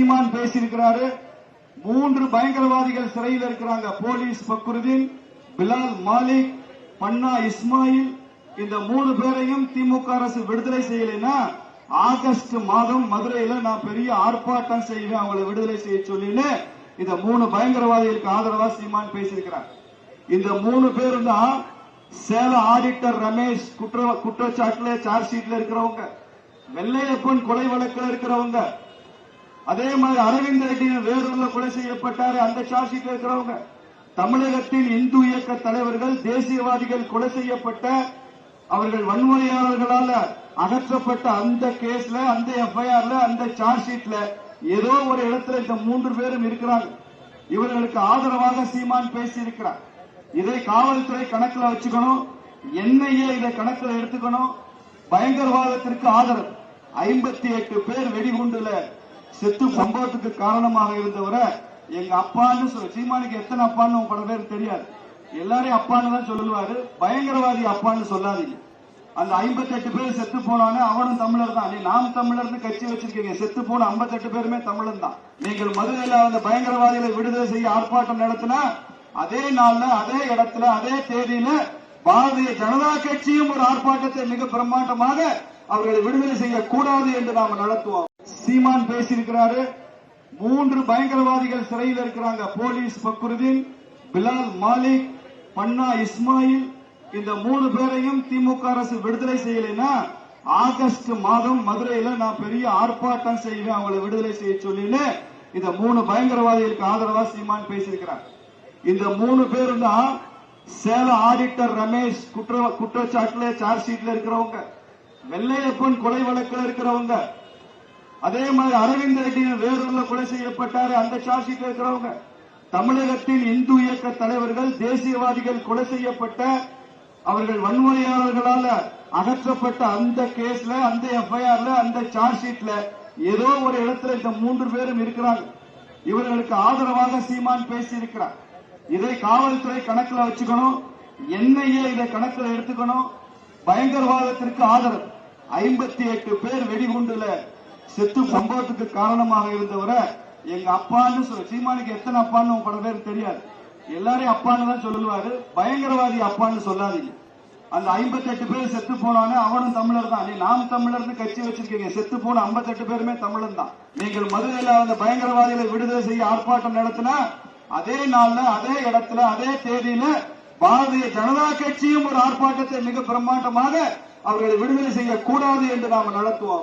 சீமான் பேசியிருக்கிறாரு. மூன்று பயங்கரவாதிகள் சிறையில் இருக்கிறாங்க. போலீஸ் பக்ருதீன் பிலால் மாலிக் பன்னா இஸ்மாயில். இந்த மூணு பேரையும் திமுக அரசு விடுதலை செய்யலைன்னா ஆகஸ்ட் மாதம் மதுரையில நான் பெரிய ஆர்ப்பாட்டம் செய்வேன். அவங்களை விடுதலை செய்ய சொல்லின்னு இந்த மூணு பயங்கரவாதிகளுக்கு ஆதரவா சீமான் பேசியிருக்கிறார். இந்த மூணு பேரும் தான் சேலம் ஆடிட்டர் ரமேஷ் குற்ற குற்றச்சாட்டுல சார்ஜ் ஷீட்ல இருக்கிறவங்க. வெள்ளையப்பன் கொலை வழக்கில் இருக்கிறவங்க. அதே மாதிரி அரவிந்த் ரெட்டி வேறூர்ல கொலை செய்யப்பட்டாரு அந்த சார்ஜ் ஷீட்ல இருக்கிறவங்க. தமிழகத்தின் இந்து இயக்க தலைவர்கள் தேசியவாதிகள் கொலை செய்யப்பட்ட அவர்கள் வன்முறையாளர்களால அகற்றப்பட்ட அந்த கேஸ்ல அந்த எஃப்ஐஆர்ல அந்த சார்ஜ் ஷீட்ல ஏதோ ஒரு இடத்துல இந்த மூன்று பேரும் இருக்கிறாங்க. இவர்களுக்கு ஆதரவாக சீமான் பேசி இருக்கிறார் இதை காவல்துறை கணக்கில் வச்சுக்கணும். என்ஐஏ இதை கணக்கில் எடுத்துக்கணும். பயங்கரவாதத்திற்கு ஆதரவு. ஐம்பத்தி எட்டு பேர் வெடிகுண்டுல செத்து சம்பவத்துக்கு காரணமாக இருந்தவரை எங்க அப்பான்னு சீமானுக்கு எத்தனை அப்பான்னு பல பேர் தெரியாது. எல்லாரையும் அப்பான்னு தான் சொல்லுவாரு. பயங்கரவாதி அப்பான்னு சொல்லாதீங்க. அந்த 58 பேர் செத்து போனானே அவனும் தமிழர் தான். நீ நாம் தமிழர்னு கட்சி வச்சிருக்கீங்க. செத்து போன 58 பேருமே தமிழன் தான். நீங்கள் மதுரையில அந்த பயங்கரவாதிகளை விடுதலை செய்ய ஆர்ப்பாட்டம் நடத்தினா அதே நாள்ல அதே இடத்துல அதே தேதியில பாரதிய ஜனதா கட்சியும் ஒரு ஆர்ப்பாட்டத்தை மிக பிரம்மாண்டமாக அவர்களை விடுதலை செய்யக்கூடாது என்று நாம நடத்துவோம். சீமான் பேசியிருக்கிறாரு. மூன்று பயங்கரவாதிகள் சிறையில் இருக்கிறாங்க. போலீஸ் பக்ருதீன் பிலால் மாலிக் பன்னா இஸ்மாயில். இந்த மூணு பேரையும் திமுக அரசு விடுதலை செய்யலைன்னா ஆகஸ்ட் மாதம் மதுரையில நான் பெரிய ஆர்ப்பாட்டம் செய்வேன். அவங்களை விடுதலை செய்ய சொல்லின்னு இந்த மூணு பயங்கரவாதிகளுக்கு ஆதரவா சீமான் பேசியிருக்கிறார். இந்த மூணு பேரும் தான் சேல ஆடிட்டர் ரமேஷ் குற்ற குற்றச்சாட்டுல சார்ஜ் ஷீட்ல இருக்கிறவங்க. வெள்ளையப்பன் கொலை வழக்கில் இருக்கிறவங்க. அதே மாதிரி அரவிந்த் ரெட்டி வேறூர்ல கொலை செய்யப்பட்டாரு அந்த சார்ஜ் ஷீட்ல இருக்கிறவங்க. தமிழகத்தின் இந்து இயக்க தலைவர்கள் தேசியவாதிகள் கொலை செய்யப்பட்ட அவர்கள் வன்முறையாளர்களால அகற்றப்பட்ட அந்த கேஸ்ல அந்த எஃப்ஐஆர்ல அந்த சார்ஜ் ஷீட்ல ஏதோ ஒரு இடத்துல இந்த மூன்று பேரும் இருக்கிறாங்க. இவர்களுக்கு ஆதரவாக சீமான் பேசி இருக்கிறார் இதை காவல்துறை கணக்குல வச்சுக்கணும். என்ஐஏ இதை கணக்குல எடுத்துக்கணும். பயங்கரவாதத்திற்கு ஆதரவு. ஐம்பத்தி எட்டு பேர் வெடிகுண்டுல செத்து சம்பவத்துக்கு காரணமாக இருந்தவரை எங்க அப்பான்னு சொல்ல சீமானுக்கு எத்தனை அப்பான்னு உங்க பேர் தெரியாது. எல்லாரையும் அப்பான்னு தான் சொல்லுவாரு. பயங்கரவாதி அப்பான்னு சொல்லாதீங்க. அந்த 58 பேர் செத்து போனானே அவனும் தமிழர் தான். நீ நாம் தமிழர்னு கட்சி வச்சிருக்கீங்க. செத்து போன 58 பேருமே தமிழன் தான். நீங்கள் மதுரையில் அந்த பயங்கரவாதிகளை விடுதலை செய்ய ஆர்ப்பாட்டம் நடத்தினா அதே நாள்ல அதே இடத்துல அதே தேதியில பாரதிய ஜனதா கட்சியும் ஒரு ஆர்ப்பாட்டத்தை மிக பிரம்மாண்டமாக அவர்களை விடுதலை செய்யக்கூடாது என்று நாம் நடத்துவோம்.